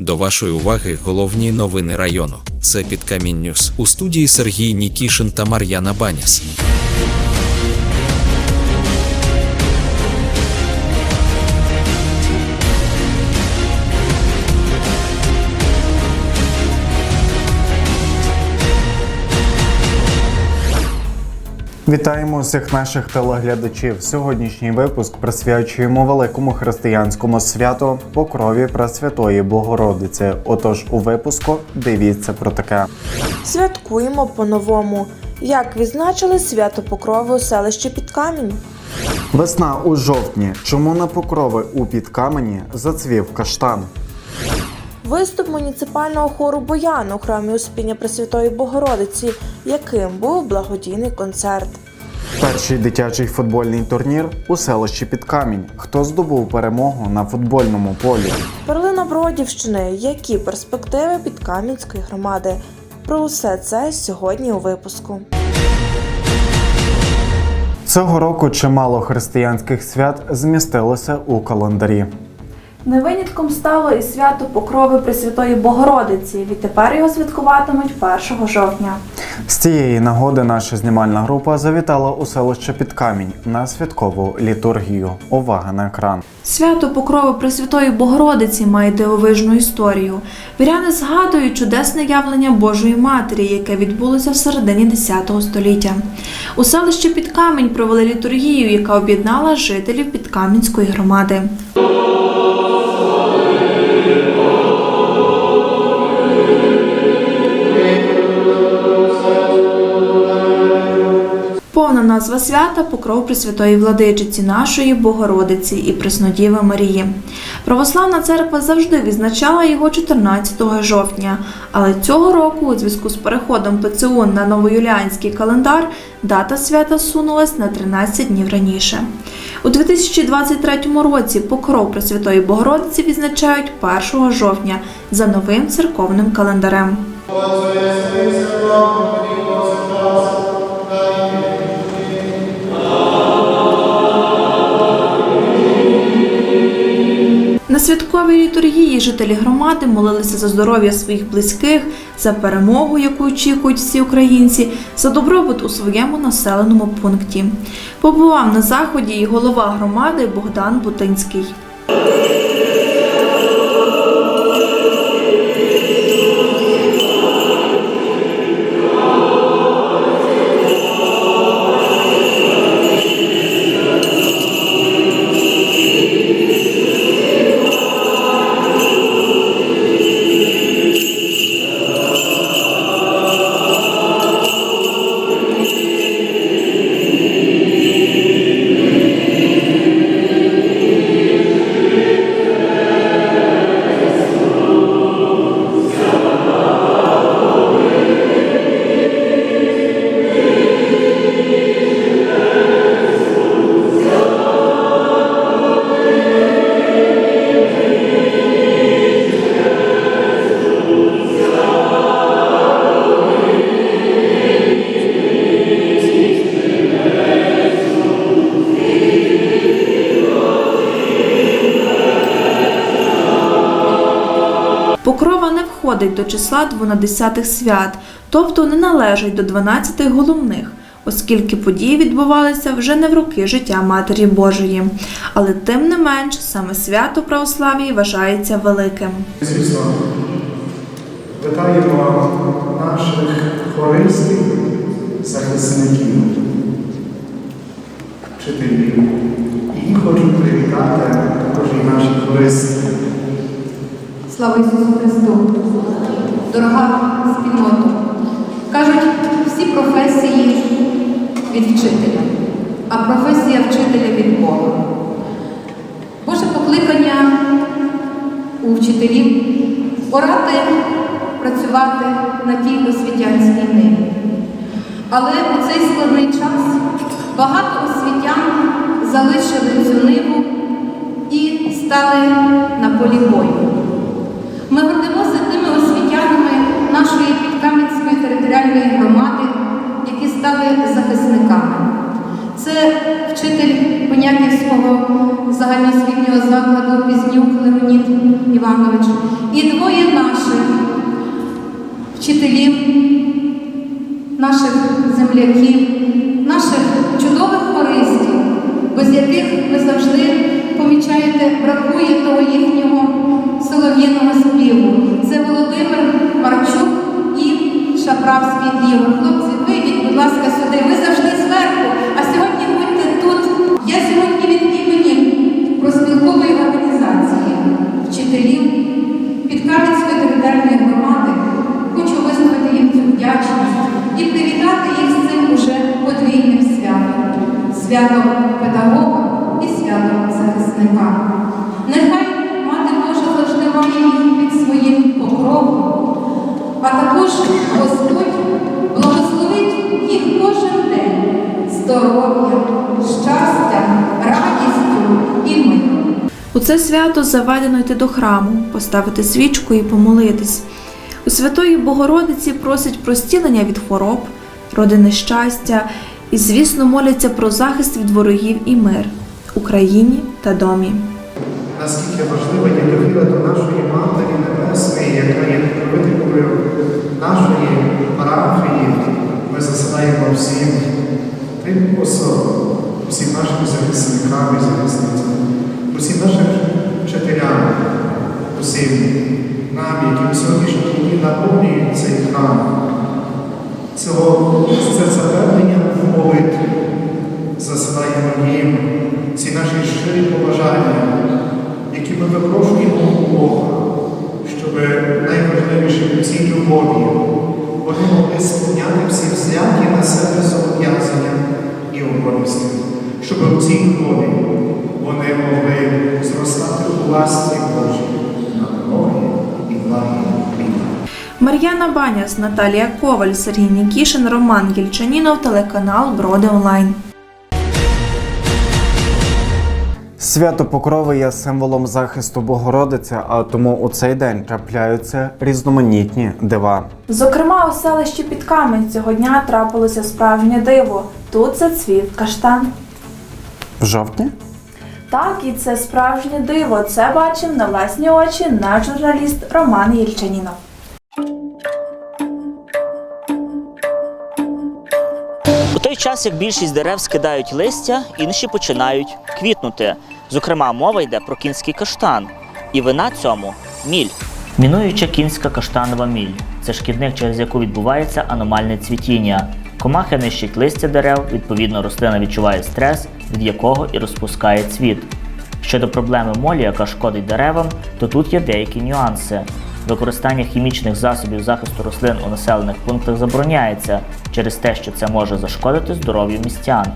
До вашої уваги головні новини району. Це Підкамінь Ньюс. У студії Сергій Нікішин та Мар'яна Баняс. Вітаємо усіх наших телеглядачів. Сьогоднішній випуск присвячуємо великому християнському святу Покрові Пресвятої Богородиці. Отож, у випуску дивіться про таке. Святкуємо по-новому. Як відзначили свято Покрови у селищі Підкамінь? Весна у жовтні. Чому на покрови у підкамені зацвів каштан? Виступ муніципального хору Боян у храмі Успіння Пресвятої Богородиці, яким був благодійний концерт. Перший дитячий футбольний турнір у селищі Підкамінь. Хто здобув перемогу на футбольному полі? Перлина Бродівщини. Які перспективи Підкам'янської громади? Про усе це сьогодні у випуску. Цього року чимало християнських свят змістилося у календарі. Не винятком стало і свято Покрови Пресвятої Богородиці. Відтепер його святкуватимуть 1 жовтня. З цієї нагоди наша знімальна група завітала у селище Підкамінь на святкову літургію. Увага на екран. Свято Покрови Пресвятої Богородиці має дивовижну історію. Віряни згадують чудесне явлення Божої Матері, яке відбулося в середині X століття. У селищі Підкамінь провели літургію, яка об'єднала жителів Підкам'янської громади. Повна назва свята Покров Пресвятої Владичиці нашої Богородиці і Преснодіви Марії. Православна церква завжди відзначала його 14 жовтня, але цього року, у зв'язку з переходом ПЦУ на новоюліанський календар, дата свята сунулась на 13 днів раніше. У 2023 році Покров Пресвятої Богородиці відзначають 1 жовтня за новим церковним календарем. На святковій літургії жителі громади молилися за здоров'я своїх близьких, за перемогу, яку очікують всі українці, за добробут у своєму населеному пункті. Побував на заході і голова громади Богдан Бутинський. Входить до числа двонадесятих свят, тобто не належить до 12 головних, оскільки події відбувалися вже не в роки життя Матері Божої. Але тим не менш, саме свято православії вважається великим. Звісно, вітаємо наших хористів, захисників, вчителів. І хочу привітати також і наших хористів. Слава Ісусу Христу! Дорога спільнота! Кажуть, всі професії від вчителя, а професія вчителя від Бога. Боже покликання у вчителів орати, працювати на тій освітянській ниві. Але у цей складний час багато освітян залишили цю ниву і стали на полі бою. Нашої Підкам'янської територіальної громади, які стали захисниками. Це вчитель Понятівського загальноосвітнього закладу Пізнюк Леонід Іванович. І двоє наших вчителів, наших земляків, наших чудових хористів, без яких ви завжди помічаєте, бракує того їхнього солов'їного співу. Це Володимир Марчук Шаправський Ігор. Хлопці, вийдіть, будь ласка, сюди. Ви завжди зверху, а сьогодні будьте тут. Я сьогодні від імені проспілкової організації вчителів Підкарницької територіальної громади хочу висловити їм цю вдячність і привітати їх з цим уже подвійним святом святом педагога і святом захисника. Нехай мати Божа завжди має їх під своїм покровом, а також У це свято заведено йти до храму, поставити свічку і помолитись. У Святої Богородиці просять про зцілення від хвороб, родини щастя і, звісно, моляться про захист від ворогів і мир Україні та домі. Наскільки важлива є довіра до нашої Матері Небесної, яка є покровителькою нашої парафії. Ми засилаємо всім тим особам, усім нашим захисникам нам, які в сьогоднішній дні наповнюють цей храм. Цього Мар'яна Баняс, Наталія Коваль, Сергій Нікішин, Роман Єльчанінов, телеканал Броди Онлайн. Свято Покрови є символом захисту Богородиці, а тому у цей день трапляються різноманітні дива. Зокрема, у селищі Підкамень цього дня трапилося справжнє диво. Тут зацвів каштан. В жовтні? Так, і це справжнє диво. Це бачив на власні очі наш журналіст Роман Єльчанінов. Час, як більшість дерев скидають листя, інші починають квітнути. Зокрема, мова йде про кінський каштан. І вина цьому міль. Мінуюча кінська каштанова міль це шкідник, через яку відбувається аномальне цвітіння. Комахи нищать листя дерев, відповідно, рослина відчуває стрес, від якого і розпускає цвіт. Щодо проблеми молі, яка шкодить деревам, то тут є деякі нюанси. Використання хімічних засобів захисту рослин у населених пунктах забороняється через те, що це може зашкодити здоров'ю містян.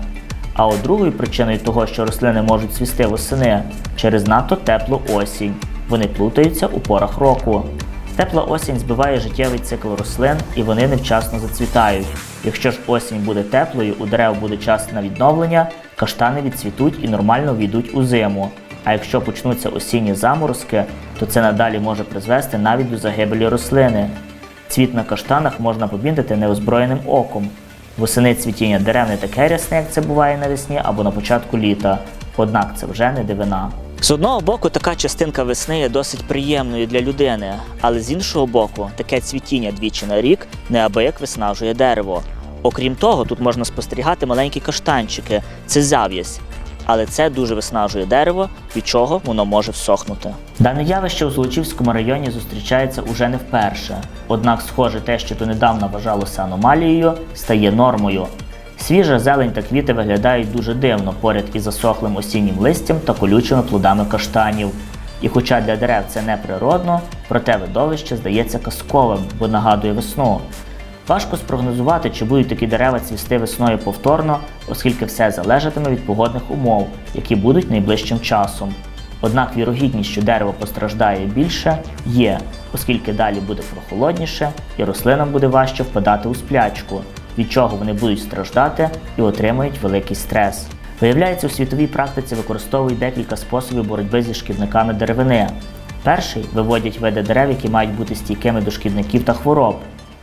А от другою причиною того, що рослини можуть цвісти восени через надто теплу осінь. Вони плутаються у порах року. Тепла осінь збиває життєвий цикл рослин і вони невчасно зацвітають. Якщо ж осінь буде теплою, у дерев буде час на відновлення, каштани відцвітуть і нормально війдуть у зиму. А якщо почнуться осінні заморозки, то це надалі може призвести навіть до загибелі рослини. Цвіт на каштанах можна помітити неозброєним оком. Восени цвітіння дерев не таке рясне, як це буває навесні або на початку літа. Однак це вже не дивина. З одного боку, така частинка весни є досить приємною для людини, але з іншого боку, таке цвітіння двічі на рік неабияк виснажує дерево. Окрім того, тут можна спостерігати маленькі каштанчики це зав'язь. Але це дуже виснажує дерево, від чого воно може всохнути. Дане явище у Золочівському районі зустрічається уже не вперше. Однак, схоже, те, що донедавна вважалося аномалією, стає нормою. Свіжа зелень та квіти виглядають дуже дивно поряд із засохлим осіннім листям та колючими плодами каштанів. І хоча для дерев це не природно, проте видовище здається казковим, бо нагадує весну. Важко спрогнозувати, чи будуть такі дерева цвісти весною повторно, оскільки все залежатиме від погодних умов, які будуть найближчим часом. Однак вірогідність, що дерево постраждає більше, є, оскільки далі буде прохолодніше і рослинам буде важче впадати у сплячку, від чого вони будуть страждати і отримують великий стрес. Виявляється, у світовій практиці використовують декілька способів боротьби зі шкідниками деревини. Перший виводять види дерев, які мають бути стійкими до шкідників та хвороб.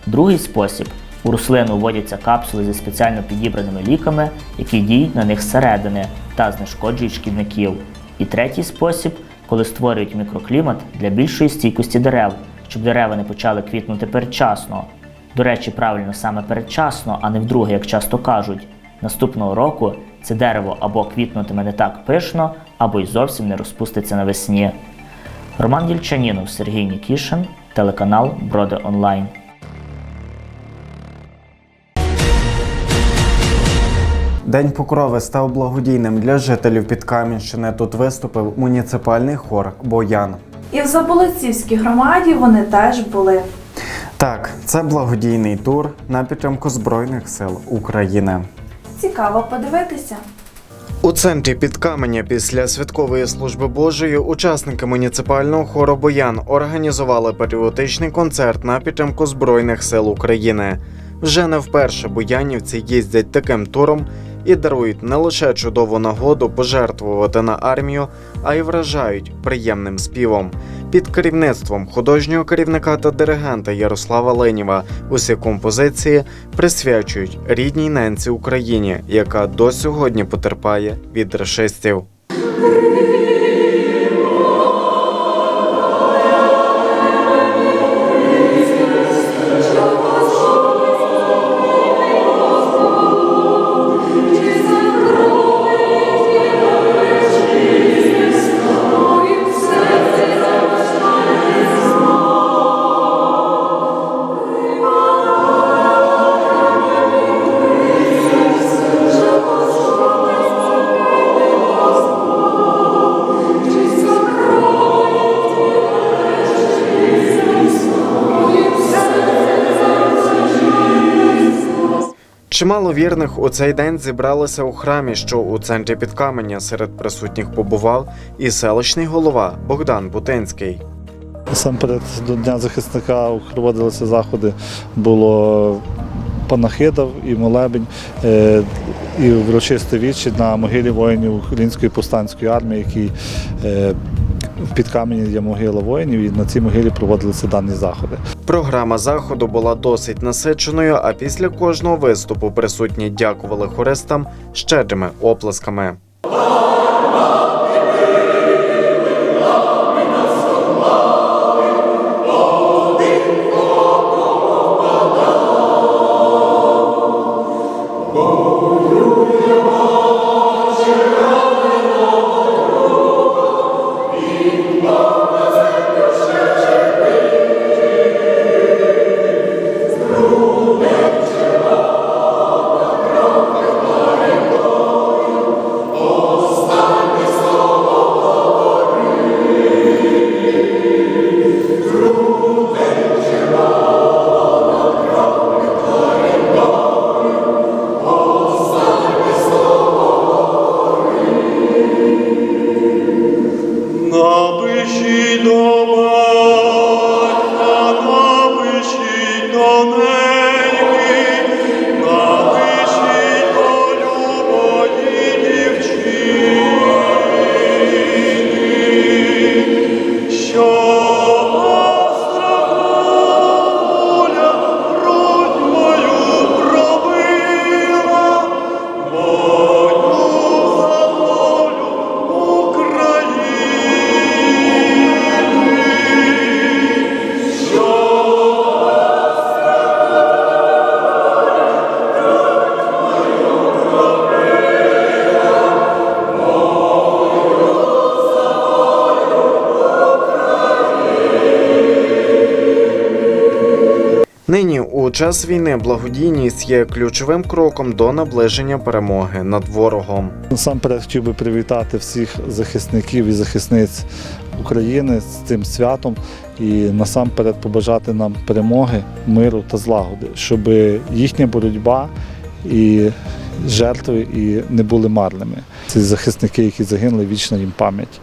Другий спосіб У рослину вводяться капсули зі спеціально підібраними ліками, які діють на них зсередини та знешкоджують шкідників. І третій спосіб, коли створюють мікроклімат для більшої стійкості дерев, щоб дерева не почали квітнути передчасно. До речі, правильно саме передчасно, а не вдруге, як часто кажуть. Наступного року це дерево або квітнутиме не так пишно, або й зовсім не розпуститься навесні. Роман Дільчанінов, Сергій Нікішин, телеканал Броди Онлайн. День Покрови став благодійним для жителів Підкам'янщини. Тут виступив муніципальний хор Боян. І в Заболоцівській громаді вони теж були. Так, це благодійний тур на підтримку Збройних сил України. Цікаво подивитися. У центрі Підкаменя після святкової служби Божої учасники муніципального хору Боян організували патріотичний концерт на підтримку Збройних сил України. Вже не вперше боянівці їздять таким туром і дарують не лише чудову нагоду пожертвувати на армію, а й вражають приємним співом. Під керівництвом художнього керівника та диригента Ярослава Ленєва усі композиції присвячують рідній ненці Україні, яка до сьогодні потерпає від рашистів. Чимало вірних у цей день зібралися у храмі, що у центрі Підкаменя. Серед присутніх побував і селищний голова Богдан Бутинський. Насамперед до Дня захисника проводилися заходи, було панахида і молебень, е, і урочисте вічі на могилі воїнів Української повстанської армії, які е, під камені є могила воїнів, і на цій могилі проводилися дані заходи. Програма заходу була досить насиченою, а після кожного виступу присутні дякували хористам щедрими оплесками. У час війни благодійність є ключовим кроком до наближення перемоги над ворогом. Насамперед хотів би привітати всіх захисників і захисниць України з цим святом і насамперед побажати нам перемоги, миру та злагоди, щоб їхня боротьба і жертви і не були марними. Ці захисники, які загинули, вічна їм пам'ять.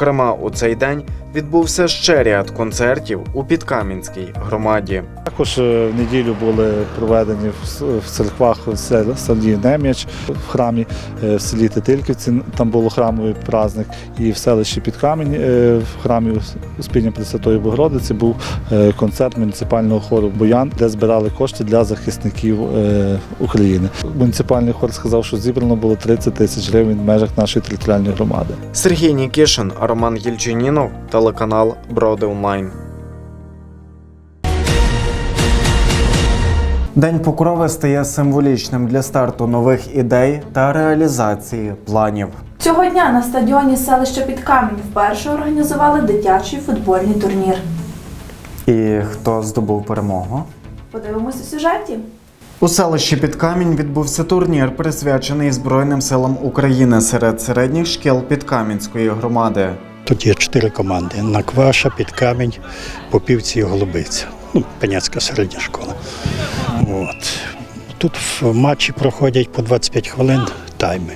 Зокрема, у цей день відбувся ще ряд концертів у Підкам'янській громаді. Також е, в неділю були проведені в церквах в селі Нем'яч, в храмі е, в селі Тетильківці, там був храмовий праздник, і в селищі Підкамінь е, в храмі Успіння Пресвятої Богородиці був концерт муніципального хору Боян, де збирали кошти для захисників України. Муніципальний хор сказав, що зібрано було 30 тисяч гривень в межах нашої територіальної громади. Сергій Нікішин, Роман Єльчинінов, телеканал Броди Онлайн. День Покрови стає символічним для старту нових ідей та реалізації планів. Цього дня на стадіоні селища Підкамінь вперше організували дитячий футбольний турнір. І хто здобув перемогу? Подивимось у сюжеті. У селищі Підкамінь відбувся турнір, присвячений Збройним силам України серед середніх шкіл Підкам'янської громади. Тут є чотири команди: Накваша, Підкамінь, Попівці і Голубиця. Ну, Пеняцька середня школа. От. Тут в матчі проходять по 25 хвилин тайми.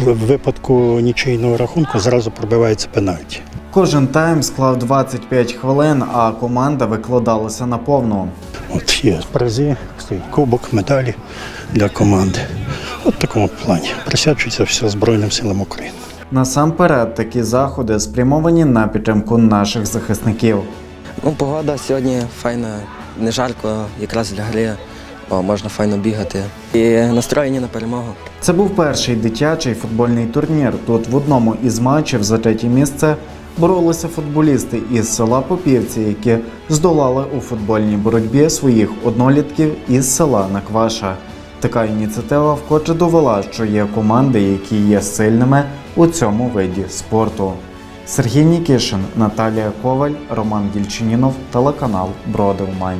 В випадку нічийного рахунку зразу пробивається пенальті. Кожен тайм склав 25 хвилин, а команда викладалася на повну. От є призи, стоїть кубок, медалі для команди. От в такому плані. Присвячується все Збройним силам України. Насамперед, такі заходи спрямовані на підтримку наших захисників. Ну, погода сьогодні файна, не жарко, якраз для гри, о, можна файно бігати. І настроєні на перемогу. Це був перший дитячий футбольний турнір. Тут в одному із матчів за третє місце боролися футболісти із села Попівці, які здолали у футбольній боротьбі своїх однолітків із села Накваша. Така ініціатива вкотре довела, що є команди, які є сильними у цьому виді спорту. Сергій Нікішин, Наталія Коваль, Роман Дільчинінов, телеканал Броди Онлайн.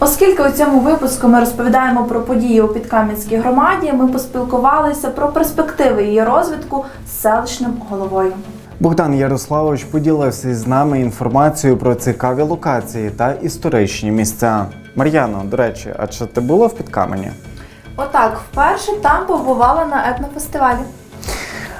Оскільки у цьому випуску ми розповідаємо про події у Підкам'янській громаді, ми поспілкувалися про перспективи її розвитку з селищним головою. Богдан Ярославович поділився з нами інформацією про цікаві локації та історичні місця. Мар'яно, до речі, а чи ти була в Підкамені? Отак, вперше там побувала на етнофестивалі.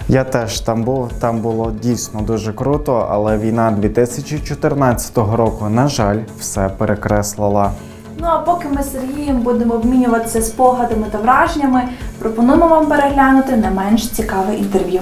Я теж там був, там було дійсно дуже круто, але війна 2014 року, на жаль, все перекреслила. Ну а поки ми з Сергієм будемо обмінюватися спогадами та враженнями, пропонуємо вам переглянути не менш цікаве інтерв'ю.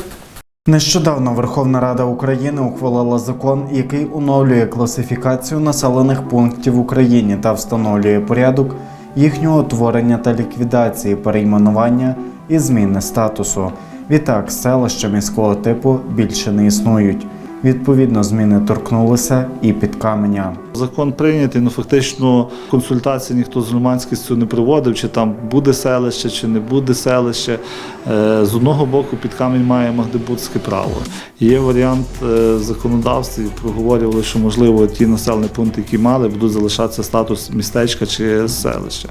Нещодавно Верховна Рада України ухвалила закон, який оновлює класифікацію населених пунктів в Україні та встановлює порядок їхнього утворення та ліквідації, перейменування і зміни статусу. Відтак, селища міського типу більше не існують. Відповідно, зміни торкнулися і під каменя. Закон прийнятий, ну фактично консультації ніхто з громадськістю не проводив, чи там буде селище, чи не буде селище. Е, З одного боку, під камінь має магдебурзьке право. Є варіант е, в законодавстві, проговорювали, що можливо ті населені пункти, які мали, будуть залишатися статус містечка чи селища.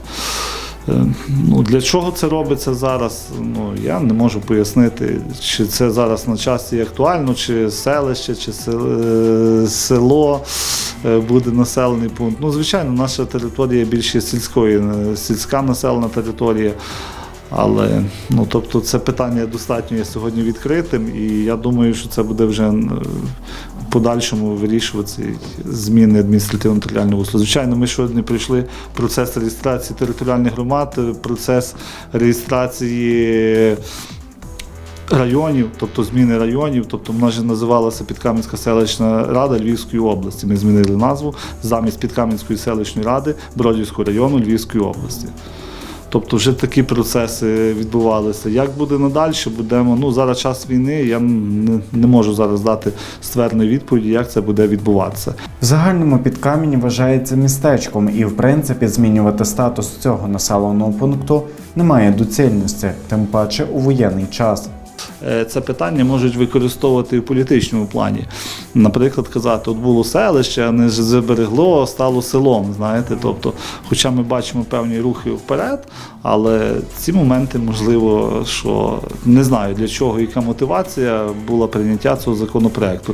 Е, Ну, для чого це робиться зараз? Ну, я не можу пояснити, чи це зараз на часі актуально, чи селище, чи е, село е, буде населений пункт. Ну, звичайно, наша територія більше сільської, сільська населена територія. Але ну, тобто, це питання достатньо є сьогодні відкритим, і я думаю, що це буде вже подальшому вирішуватися і зміни адміністративно-територіального устрою. Звичайно, ми сьогодні пройшли процес реєстрації територіальних громад, процес реєстрації. Районів, тобто зміни районів, тобто вона ж називалася Підкам'янська селищна рада Львівської області. Ми змінили назву замість Підкам'янської селищної ради Бродівського району Львівської області. Тобто вже такі процеси відбувалися. Як буде надалі, будемо. Ну зараз час війни. Я не, не можу зараз дати ствердної відповіді, як це буде відбуватися. В загальному під камінь вважається містечком, і в принципі змінювати статус цього населеного пункту немає доцільності, тим паче у воєнний час. Е, Це питання можуть використовувати в політичному плані. Наприклад, казати, от було селище, не заберегло, стало селом. Знаєте, тобто, хоча ми бачимо певні рухи вперед, але ці моменти можливо, що не знаю для чого, яка мотивація була прийняття цього законопроекту.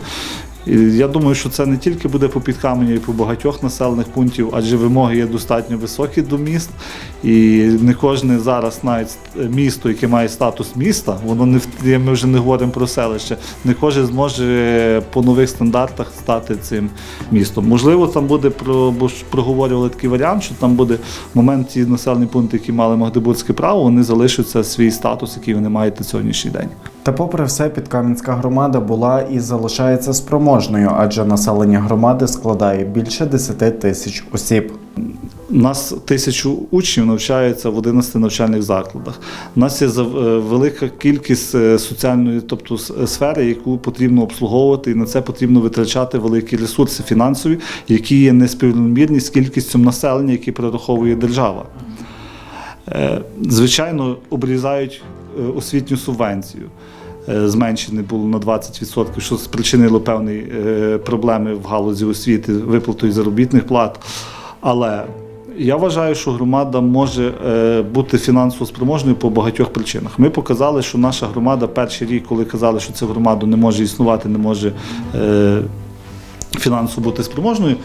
Я думаю, що це не тільки буде по підкаменю, і по багатьох населених пунктів, адже вимоги є достатньо високі до міст. І не кожне зараз навіть місто, яке має статус міста, воно не ми вже не говоримо про селище. Не кожен зможе по нових стандартах стати цим містом. Можливо, там буде про бо ж проговорювали такий варіант, що там буде момент ті населені пункти, які мали Магдебурзьке право, вони залишаться свій статус, який вони мають на сьогоднішній день. Та попри все, Підкам'янська громада була і залишається спроможною, адже населення громади складає більше 10 тисяч осіб. У нас тисячу учнів навчається в 11 навчальних закладах. У нас є е, велика кількість е, соціальної, тобто е, сфери, яку потрібно обслуговувати, і на це потрібно витрачати великі ресурси фінансові, які є неспівмірні з кількістю населення, які прораховує держава. Звичайно, обрізають освітню субвенцію. Е, Зменшене було на 20%, що спричинило певні е, проблеми в галузі освіти, виплатою заробітних плат. Але я вважаю, що громада може е, бути фінансово спроможною по багатьох причинах. Ми показали, що наша громада перший рік, коли казали, що ця громада не може існувати, не може е, фінансово бути спроможною.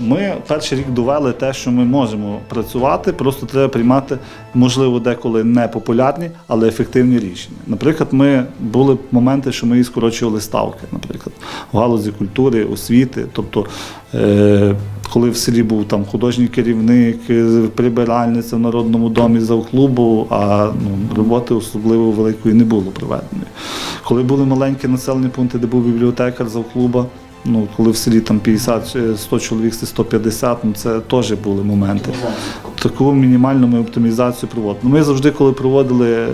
Ми перший рік довели те, що ми можемо працювати, просто треба приймати, можливо, деколи непопулярні, але ефективні рішення. Наприклад, ми були моменти, що ми скорочували ставки, наприклад, в галузі культури, освіти. Тобто, е, коли в селі був там художній керівник, е, прибиральниця в народному домі завклубу, а ну, роботи особливо великої не було проведеної. Коли були маленькі населені пункти, де був бібліотекар завклуба, Ну, коли в селі там 50, е, 100 чоловік, це 150, ну це теж були моменти. Таку мінімальну ми оптимізацію проводимо. Ну, Ми завжди, коли проводили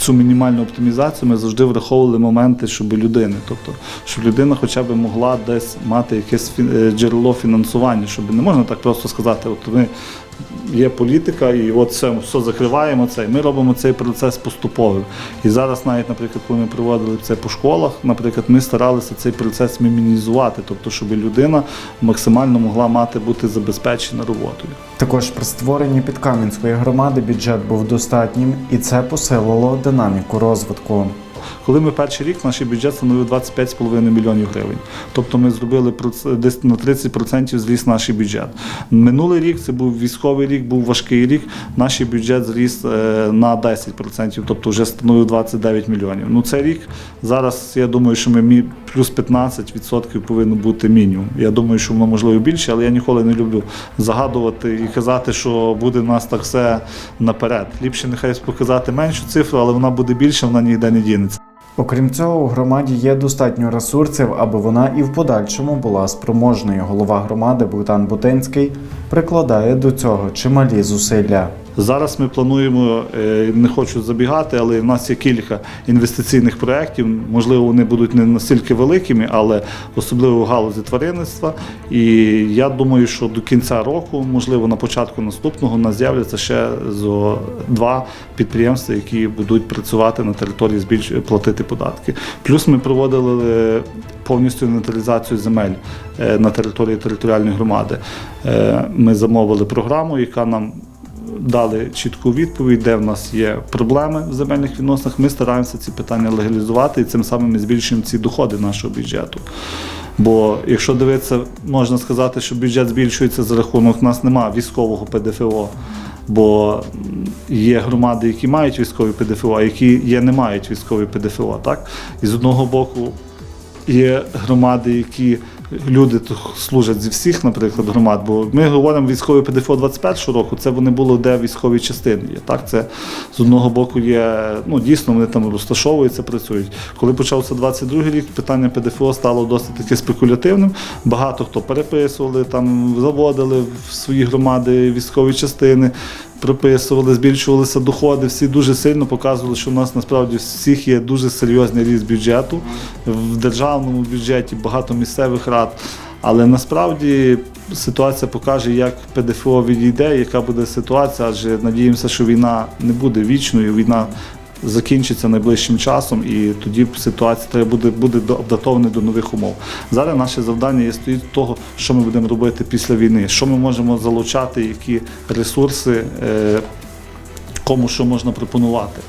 цю мінімальну оптимізацію, ми завжди враховували моменти, щоб людини, тобто, щоб людина хоча б могла десь мати якесь е, джерело фінансування, щоб не можна так просто сказати, от ми є політика, і от все, все закриваємо це. І ми робимо цей процес поступовим. І зараз, навіть, наприклад, коли ми проводили це по школах, наприклад, ми старалися цей процес мінімізувати, тобто, щоб людина максимально могла мати бути забезпечена роботою. Також при створенні Підкам'янської громади бюджет був достатнім, і це посилило динаміку розвитку. Коли ми перший рік, наш бюджет становив 25,5 мільйонів гривень. Тобто ми зробили десь на 30% зріс наш бюджет. Минулий рік це був військовий рік, був важкий рік. Наш бюджет зріс е, на 10%, тобто вже становив 29 мільйонів. Ну цей рік зараз я думаю, що ми плюс 15% повинно бути мінімум. Я думаю, що воно можливо більше, але я ніколи не люблю загадувати і казати, що буде в нас так все наперед. Ліпше нехай показати меншу цифру, але вона буде більша, вона ніде не дінеться. Окрім цього, у громаді є достатньо ресурсів, аби вона і в подальшому була спроможною. Голова громади Богдан Бутинський прикладає до цього чималі зусилля. Зараз ми плануємо, е, не хочу забігати, але в нас є кілька інвестиційних проєктів. Можливо, вони будуть не настільки великими, але особливо в галузі тваринництва. І я думаю, що до кінця року, можливо, на початку наступного, у нас з'являться ще зо два підприємства, які будуть працювати на території збільш платити податки. Плюс ми проводили е, повністю інвентаризацію земель е, на території територіальної громади. Ми замовили програму, яка нам дали чітку відповідь, де в нас є проблеми в земельних відносинах. Ми стараємося ці питання легалізувати і цим самим ми збільшуємо ці доходи нашого бюджету. Бо якщо дивитися, можна сказати, що бюджет збільшується за рахунок у нас немає військового ПДФО. Бо є громади, які мають військові ПДФО, а які є, не мають військові ПДФО. Так? І з одного боку є громади, які люди служать зі всіх, наприклад, громад. Бо ми говоримо військові ПДФО 21 року, це вони були де військові частини є. Так, це з одного боку є, ну дійсно вони там розташовуються, працюють. Коли почався 22 рік, питання ПДФО стало досить таки спекулятивним. Багато хто переписували, там заводили в свої громади військові частини. Прописували, збільшувалися доходи. Всі дуже сильно показували, що у нас насправді всіх є дуже серйозний ріст бюджету в державному бюджеті, багато місцевих рад. Але насправді ситуація покаже, як ПДФО відійде, яка буде ситуація, адже надіємося, що війна не буде вічною. Війна закінчиться найближчим часом, і тоді ситуація треба буде, буде адаптована до нових умов. Зараз наше завдання є стоїть того, що ми будемо робити після війни, що ми можемо залучати, які ресурси, е, кому що можна пропонувати.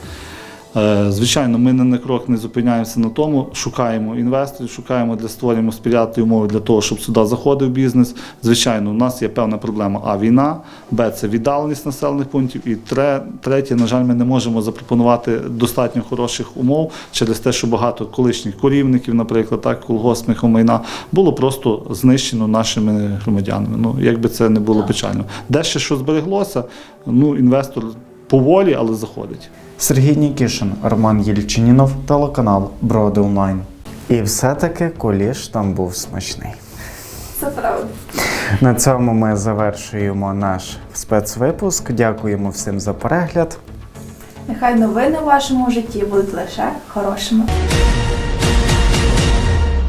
Е, Звичайно, ми не на крок не зупиняємося на тому, шукаємо інвесторів, шукаємо для створюємо сприятливі умови для того, щоб сюди заходив бізнес. Звичайно, у нас є певна проблема: а війна, б це віддаленість населених пунктів. І тре- третє, на жаль, ми не можемо запропонувати достатньо хороших умов через те, що багато колишніх корівників, наприклад, так колгоспних майна було просто знищено нашими громадянами. Ну як би це не було печально. Де ще що збереглося, ну інвестор поволі, але заходить. Сергій Нікішин, Роман Єльчинінов, телеканал Броди Онлайн. І все-таки куліш там був смачний. Це правда. На цьому ми завершуємо наш спецвипуск. Дякуємо всім за перегляд. Нехай новини в вашому житті будуть лише хорошими.